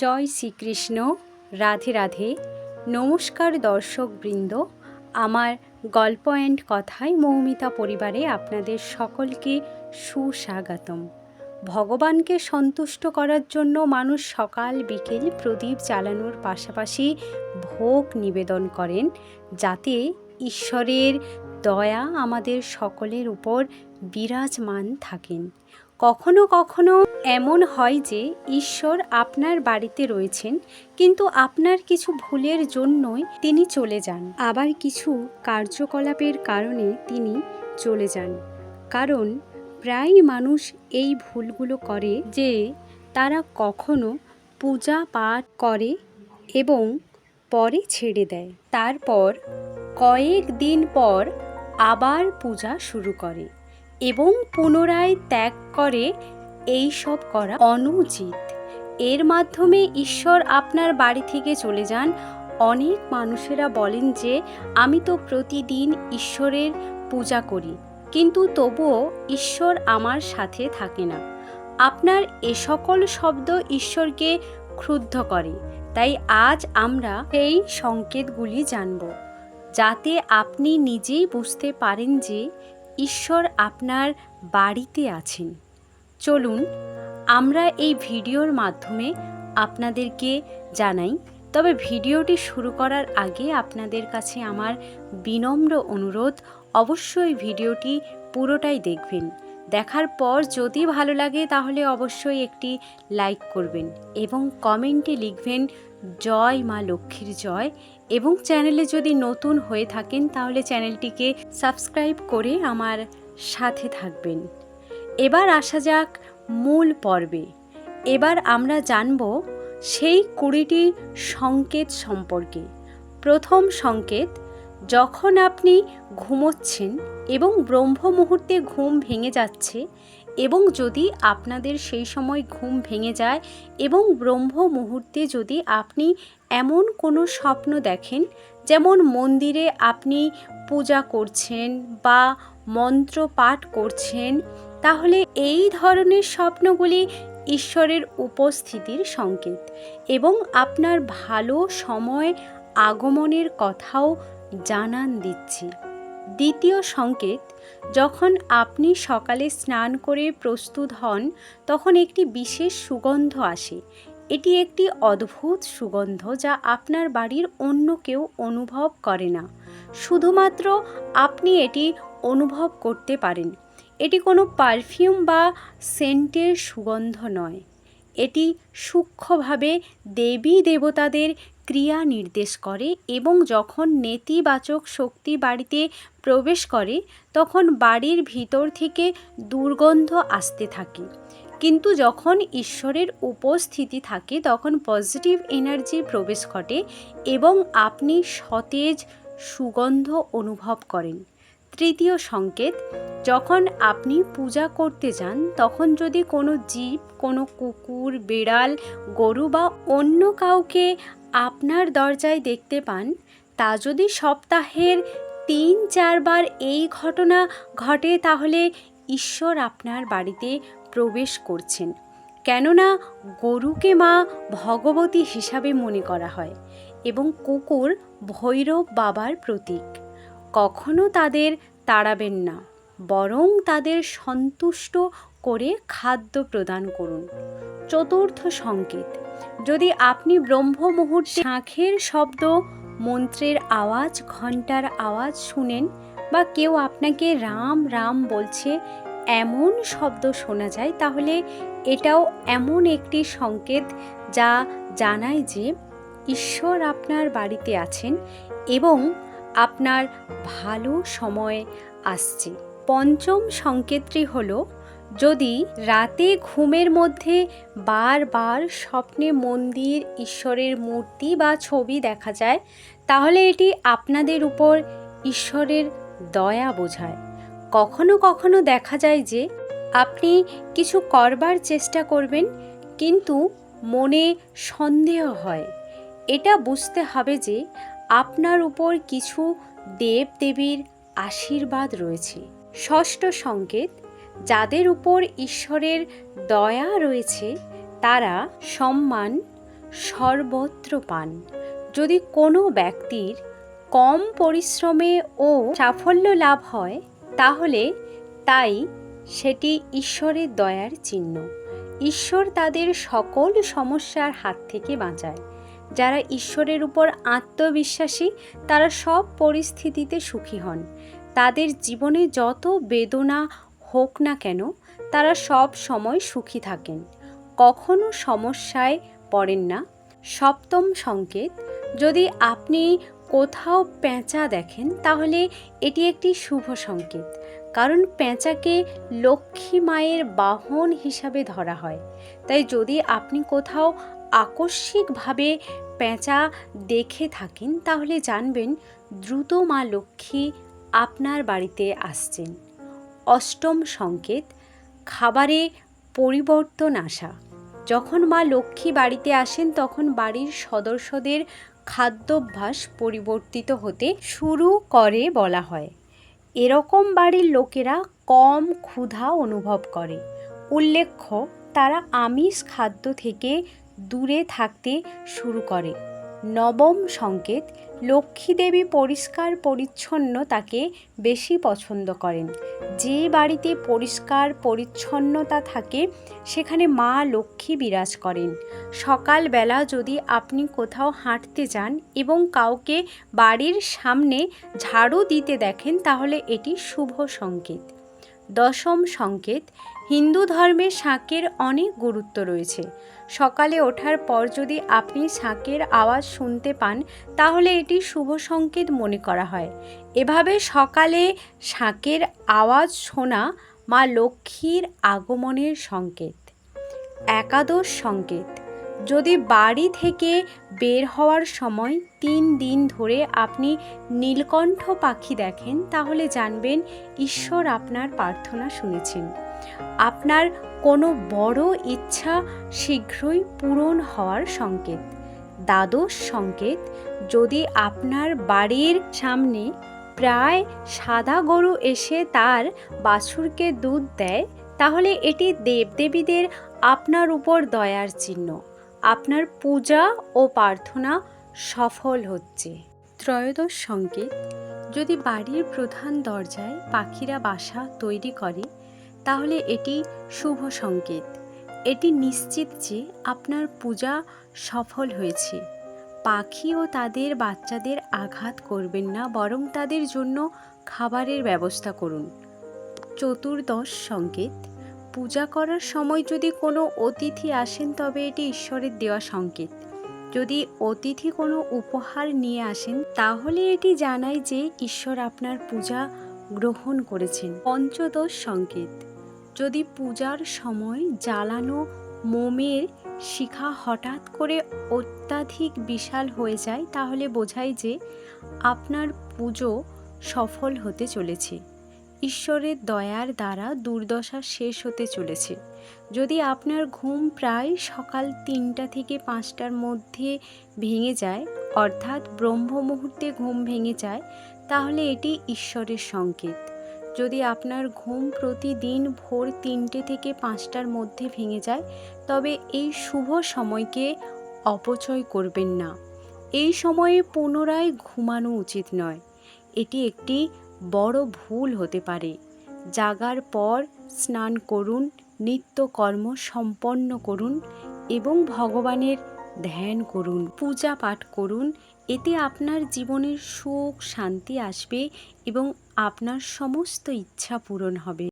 জয় শ্রীকৃষ্ণ, রাধে রাধে। নমস্কার দর্শকবৃন্দ। আমার গল্প অ্যান্ড কথায় মৌমিতা পরিবারে আপনাদের সকলকে সুস্বাগতম। ভগবানকে সন্তুষ্ট করার জন্য মানুষ সকাল, বিকেল প্রদীপ জ্বালানোর পাশাপাশি ভোগ নিবেদন করেন, যাতে ঈশ্বরের দয়া আমাদের সকলের উপর বিরাজমান থাকেন। কখনো কখনো এমন হয় যে ঈশ্বর আপনার বাড়িতে রয়েছেন, কিন্তু আপনার কিছু ভুলের জন্যই তিনি চলে যান। আবার কিছু কার্যকলাপের কারণে তিনি চলে যান। কারণ প্রায় মানুষ এই ভুলগুলো করে যে তারা কখনো পূজা পাঠ করে এবং পরে ছেড়ে দেয়। তারপর কয়েক দিন পর আবার পূজা শুরু করে। এবং পুনরায় ত্যাগ করে এই সব করা অনুচিত। এর মাধ্যমে ঈশ্বর আপনার বাড়ি থেকে চলে যান। অনেক মানুষেরা বলেন যে, আমি তো প্রতিদিন ঈশ্বরের পূজা করি, কিন্তু তবুও ঈশ্বর আমার সাথে থাকে না। আপনার এ সকল শব্দ ঈশ্বরকে ক্রুদ্ধ করে। তাই আজ আমরা এই সংকেতগুলি জানব, যাতে আপনি নিজেই বুঝতে পারেন যে ঈশ্বর আপনার বাড়িতে আছেন। চলুন, আমরা এই ভিডিওর মাধ্যমে আপনাদেরকে জানাই, তবে ভিডিওটি শুরু করার আগে আপনাদের কাছে আমার বিনম্র অনুরোধ, অবশ্যই ভিডিওটি পুরোটাই দেখবেন। দেখার পর যদি ভালো লাগে তাহলে অবশ্যই একটি লাইক করবেন এবং কমেন্টে লিখবেন, জয় মা লক্ষ্মীর জয় এবং চ্যানেলে যদি নতুন হয়ে থাকেন তাহলে চ্যানেলটিকে সাবস্ক্রাইব করে আমার সাথে থাকবেন। এবার আসা যাক মূল পর্বে। এবার আমরা জানব সেই কুড়িটি সংকেত সম্পর্কে। প্রথম সংকেত যখন আপনি ঘুমোচ্ছেন এবং ব্রহ্ম মুহূর্তে ঘুম ভেঙে যাচ্ছে এবং যদি আপনাদের সেই সময় ঘুম ভেঙে যায় এবং ব্রহ্ম মুহূর্তে যদি আপনি এমন কোনো স্বপ্ন দেখেন, যেমন মন্দিরে আপনি পূজা করছেন বা মন্ত্র পাঠ করছেন, তাহলে এই ধরনের স্বপ্নগুলি ঈশ্বরের উপস্থিতির সংকেত এবং আপনার ভালো সময় আগমনের কথাও জানান দিচ্ছি। দ্বিতীয় সংকেত, যখন আপনি সকালে স্নান করে প্রস্তুত হন, তখন একটি বিশেষ সুগন্ধ আসে। এটি একটি অদ্ভুত সুগন্ধ যা আপনার বাড়ির অন্য কেউ অনুভব করে না। শুধুমাত্র আপনি এটি অনুভব করতে পারেন। এটি কোনো পারফিউম বা সেন্টের সুগন্ধ নয়। এটি সূক্ষ্মভাবে দেবী দেবতাদের ক্রিয়া নির্দেশ করে এবং যখন নেতিবাচক শক্তি বাড়িতে প্রবেশ করে, তখন বাড়ির ভিতর থেকে দুর্গন্ধ আসতে থাকে। কিন্তু যখন ঈশ্বরের উপস্থিতি থাকে, তখন পজিটিভ এনার্জি প্রবেশ ঘটে এবং আপনি সতেজ সুগন্ধ অনুভব করেন। তৃতীয় সংকেত, যখন আপনি পূজা করতে যান, তখন যদি কোনো জীব, কোনো কুকুর, বিড়াল, গরু বা অন্য কাউকে আপনার দরজায় দেখতে পান, তা যদি সপ্তাহের তিন, চারবার এই ঘটনা ঘটে, তাহলে ঈশ্বর আপনার বাড়িতে প্রবেশ করছেন। কেননা গরুকে মা ভগবতী হিসাবে মনে করা হয় এবং কুকুর ভৈরব বাবার প্রতীক। কখনো তাদের তাড়াবেন না, বরং তাদের সন্তুষ্ট করে খাদ্য প্রদান করুন। চতুর্থ সংকেত, যদি আপনি ব্রহ্ম মুহূর্তে শাঁখের শব্দ, মন্ত্রের আওয়াজ ঘণ্টার আওয়াজ শুনেন বা কেউ আপনাকে রাম রাম বলছে, এমন শব্দ শোনা যায়, তাহলে এটাও এমন একটি সংকেত যা জানায় যে ঈশ্বর আপনার বাড়িতে আছেন এবং আপনার ভালো সময় আসছে। পঞ্চম সংকেতটি হলো যদি রাতে ঘুমের মধ্যে বারবার স্বপ্নে মন্দির ঈশ্বরের মূর্তি বা ছবি দেখা যায়, তাহলে এটি আপনাদের উপর ঈশ্বরের দয়া বোঝায়। কখনো কখনো দেখা যায় যে আপনি কিছু করবার চেষ্টা করবেন, কিন্তু মনে সন্দেহ হয়। এটা বুঝতে হবে যে আপনার উপর কিছু দেবদেবীর আশীর্বাদ রয়েছে। ষষ্ঠ সংকেত যাদের উপর ঈশ্বরের দয়া রয়েছে, তারা সম্মান সর্বত্র পান যদি কোনো ব্যক্তির কম পরিশ্রমে ও সাফল্য লাভ হয়, তাহলে তাই সেটি ঈশ্বরের দয়ার চিহ্ন। ঈশ্বর তাদের সকল সমস্যার হাত থেকে বাঁচায়। যারা ঈশ্বরের উপর আত্মবিশ্বাসী, তারা সব পরিস্থিতিতে সুখী হন। তাদের জীবনে যত বেদনা হোক না কেন, তারা সব সময় সুখী থাকেন। কখনো সমস্যায় পড়েন না। সপ্তম সংকেত, যদি আপনি কোথাও পেঁচা দেখেন, তাহলে এটি একটি শুভ সংকেত। কারণ পেঁচাকে লক্ষ্মী মায়ের বাহন হিসাবে ধরা হয়। তাই যদি আপনি কোথাও আকস্মিকভাবে পেঁচা দেখে থাকেন, তাহলে জানবেন দ্রুত মা লক্ষ্মী আপনার বাড়িতে আসছেন। অষ্টম সংকেত, খাবারে পরিবর্তন আসা। যখন মা লক্ষ্মী বাড়িতে আসেন, তখন বাড়ির সদস্যদের খাদ্যাভ্যাস পরিবর্তিত হতে শুরু করে বলা হয়। এরকম বাড়ির লোকেরা কম ক্ষুধা অনুভব করে। উল্লেখ্য, তারা আমিষ খাদ্য থেকে দূরে থাকতে শুরু করে। নবম সংকেত, লক্ষ্মী দেবী পরিষ্কার পরিচ্ছন্নতাকে বেশি পছন্দ করেন। যে বাড়িতে পরিষ্কার পরিচ্ছন্নতা থাকে, সেখানে মা লক্ষ্মী বিরাজ করেন। সকালবেলা যদি আপনি কোথাও হাঁটতে যান এবং কাউকে বাড়ির সামনে ঝাড়ু দিতে দেখেন, তাহলে এটি শুভ সংকেত। দশম সংকেত হিন্দু ধর্মে শাঁকের অনেক গুরুত্ব রয়েছে। সকালে ওঠার পর যদি আপনি শাঁকের আওয়াজ শুনতে পান, তাহলে এটি শুভ সংকেত মনে করা হয়। এভাবে সকালে শাঁকের আওয়াজ শোনা মা লক্ষ্মীর আগমনের সংকেত। একাদশ সংকেত। যদি বাড়ি থেকে বের হওয়ার সময় তিন দিন ধরে আপনি নীলকণ্ঠ পাখি দেখেন, তাহলে জানবেন ঈশ্বর আপনার প্রার্থনা শুনেছেন। আপনার কোনো বড় ইচ্ছা শীঘ্রই পূরণ হওয়ার সংকেত। দ্বাদশ সংকেত, যদি আপনার বাড়ির সামনে প্রায় সাদা গরু এসে তার বাছুরকে দুধ দেয়, তাহলে এটি দেবদেবীদের আপনার উপর দয়ার চিহ্ন। আপনার পূজা ও প্রার্থনা সফল হচ্ছে। ত্রয়োদশ সংকেত, যদি বাড়ির প্রধান দরজায় পাখিরা বাসা তৈরি করে, তাহলে এটি শুভ সংকেত। এটি নিশ্চিত যে আপনার পূজা সফল হয়েছে। পাখি ও তাদের বাচ্চাদের আঘাত করবেন না, বরং তাদের জন্য খাবারের ব্যবস্থা করুন। চতুর্দশ সংকেত পূজা করার সময় যদি কোনো অতিথি আসেন, তবে এটি ঈশ্বরের দেওয়া সংকেত। যদি অতিথি কোনো উপহার নিয়ে আসেন, তাহলে এটি জানায় যে ঈশ্বর আপনার পূজা গ্রহণ করেছেন। পঞ্চদশ সংকেত। যদি পূজার সময় জ্বালানো মোমের শিখা হঠাৎ করে অত্যাধিক বিশাল হয়ে যায়, তাহলে বোঝায় যে আপনার পুজো সফল হতে চলেছে। ঈশ্বরের দয়ার দ্বারা দুর্দশা শেষ হতে চলেছে। যদি আপনার ঘুম প্রায় সকাল তিনটা থেকে পাঁচটার মধ্যে ভেঙে যায়, অর্থাৎ ব্রহ্ম মুহূর্তে ঘুম ভেঙে যায়, তাহলে এটি ঈশ্বরের সংকেত। যদি আপনার ঘুম প্রতিদিন ভোর তিনটে থেকে পাঁচটার মধ্যে ভেঙে যায়, তবে এই শুভ সময়কে অপচয় করবেন না। এই সময়ে পুনরায় ঘুমানো উচিত নয়। এটি একটি বড় ভুল হতে পারে। জাগার পর স্নান করুন, নিত্যকর্ম সম্পন্ন করুন এবং ভগবানের ধ্যান করুন, পূজা পাঠ করুন। এতে আপনার জীবনের সুখ, শান্তি আসবে এবং আপনার সমস্ত ইচ্ছা পূরণ হবে।